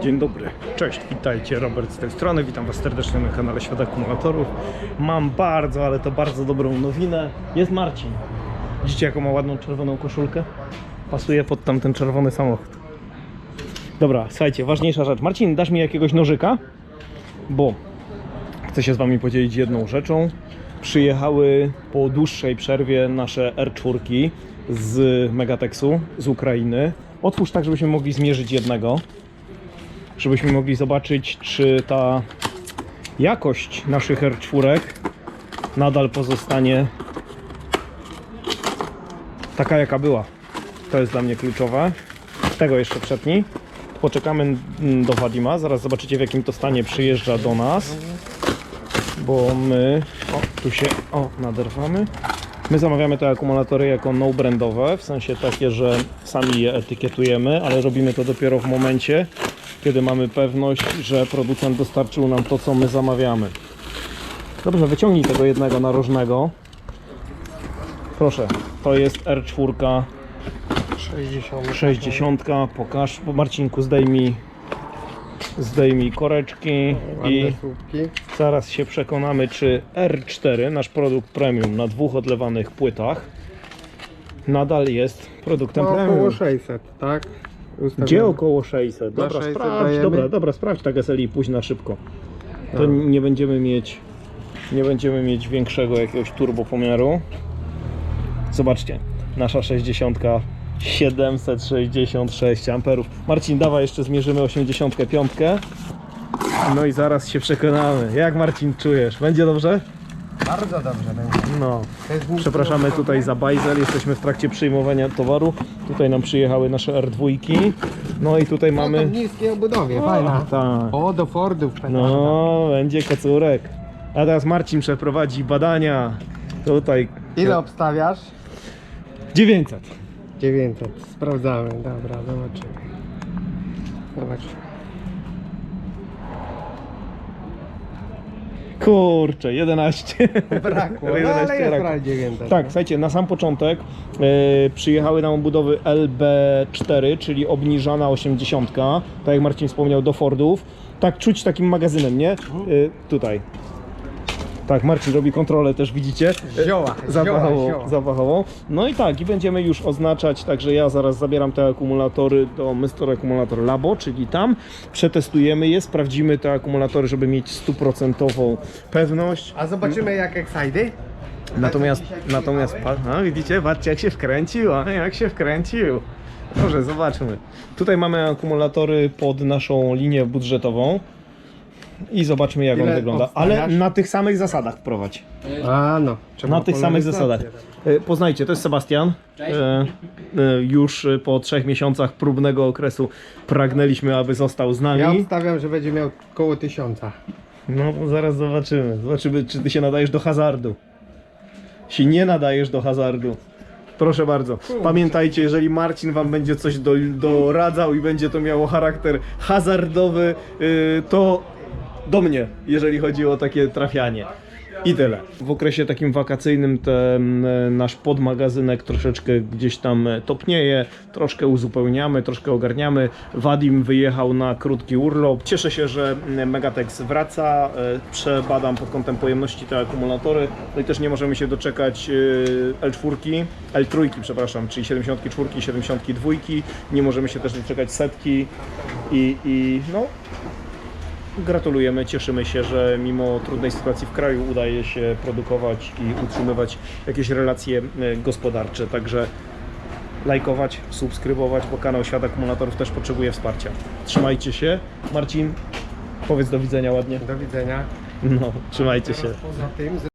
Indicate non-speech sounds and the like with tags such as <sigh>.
Dzień dobry, cześć, witajcie, Robert z tej strony, witam Was serdecznie na kanale Świat Akumulatorów. Mam bardzo, ale to bardzo dobrą nowinę. Jest Marcin. Widzicie jaką ma ładną czerwoną koszulkę? Pasuje pod tamten czerwony samochód. Dobra, słuchajcie, ważniejsza rzecz. Marcin, dasz mi jakiegoś nożyka? Bo chcę się z Wami podzielić jedną rzeczą. Przyjechały po dłuższej przerwie nasze R4 z Megatexu, z Ukrainy. Otwórz tak, żebyśmy mogli zmierzyć jednego żebyśmy mogli zobaczyć, czy ta jakość naszych R4 nadal pozostanie taka, jaka była. To jest dla mnie kluczowe. Tego jeszcze przetnij. Poczekamy do Wadima. Zaraz zobaczycie, w jakim to stanie przyjeżdża do nas. Bo my... O, tu się... O, naderwamy. My zamawiamy te akumulatory jako no-brandowe, w sensie takie, że sami je etykietujemy, ale robimy to dopiero w momencie, kiedy mamy pewność, że producent dostarczył nam to, co my zamawiamy. Dobrze, wyciągnij tego jednego narożnego. Proszę, to jest R4 60. 60. Pokaż, Marcinku, zdejmij, zdejmij koreczki Ładne i słupki. zaraz się przekonamy, czy R4, nasz produkt premium na dwóch odlewanych płytach, nadal jest produktem Ma premium. około 600, tak? Ustawione. Gdzie około 600? Na Dobra, 600 sprawdź, dajemy? dobra, dobra, sprawdź tak SLI, pójdź na szybko. To No. nie będziemy mieć nie będziemy mieć większego jakiegoś turbopomiaru. Zobaczcie, nasza 60 766 amperów. Marcin, dawaj jeszcze zmierzymy 85. No i zaraz się przekonamy. Jak Marcin czujesz? Będzie dobrze? Bardzo dobrze będzie. No. Przepraszamy tutaj za bajzel, jesteśmy w trakcie przyjmowania towaru. Tutaj nam przyjechały nasze R2. No i tutaj Mamy... w niskiej obudowie, fajna. Tak. O, do Fordów. No, będzie kocurek. A teraz Marcin przeprowadzi badania. Tutaj Ile obstawiasz? 900. 900. Sprawdzamy, dobra, zobaczymy. Zobacz. Kurczę, 11. <laughs> Brakło, no 11 ale jest brakło. prawie 900. Tak, słuchajcie, na sam początek e, przyjechały nam budowy LB4, czyli obniżana 80, tak jak Marcin wspomniał, do Fordów. Tak czuć takim magazynem, nie? E, tutaj. Tak, Marcin robi kontrolę też, widzicie? Zioła, zapachową, zioła, zioła. zapachową. No i tak, i będziemy już oznaczać, także ja zaraz zabieram te akumulatory do Mr. Akumulator Labo, czyli tam przetestujemy je, sprawdzimy te akumulatory, żeby mieć stuprocentową pewność. A zobaczymy jak Excidy? Natomiast, Dzisiaj natomiast, a, widzicie, patrzcie jak się wkręcił, a jak się wkręcił. Dobrze, zobaczmy. Tutaj mamy akumulatory pod naszą linię budżetową i zobaczmy jak on Ile wygląda. Ale obstawiasz? na tych samych zasadach wprowadź. A no. trzeba Na tych samych polaryzację. zasadach. E, Poznajcie, to jest Sebastian. E, e, Już e, po trzech miesiącach próbnego okresu pragnęliśmy, aby został z Ja nami. obstawiam, że będzie miał koło 1000. No, zaraz zobaczymy. Zobaczymy, czy ty się nadajesz do hazardu. Się nie nadajesz do hazardu. Proszę bardzo. Pamiętajcie, jeżeli Marcin wam będzie coś do, doradzał i będzie to miało charakter hazardowy, yy, to do mnie, jeżeli chodzi o takie trafianie. I tyle. W okresie takim wakacyjnym ten e, nasz podmagazynek troszeczkę gdzieś tam e, topnieje, troszkę uzupełniamy, troszkę ogarniamy. Wadim wyjechał na krótki urlop. Cieszę się, że mm, Megatex wraca. E, Przebadam pod kątem pojemności te akumulatory. No i też nie możemy się doczekać e, L4, L3, przepraszam, czyli 74, 72. Nie możemy się też doczekać setki i, i no Gratulujemy, cieszymy się, że mimo trudnej sytuacji w kraju udaje się produkować i utrzymywać jakieś relacje e, gospodarcze. Także lajkować, subskrybować, bo kanał Świat Akumulatorów też potrzebuje wsparcia. Trzymajcie się. Marcin, powiedz do widzenia ładnie. Do widzenia. No, trzymajcie się.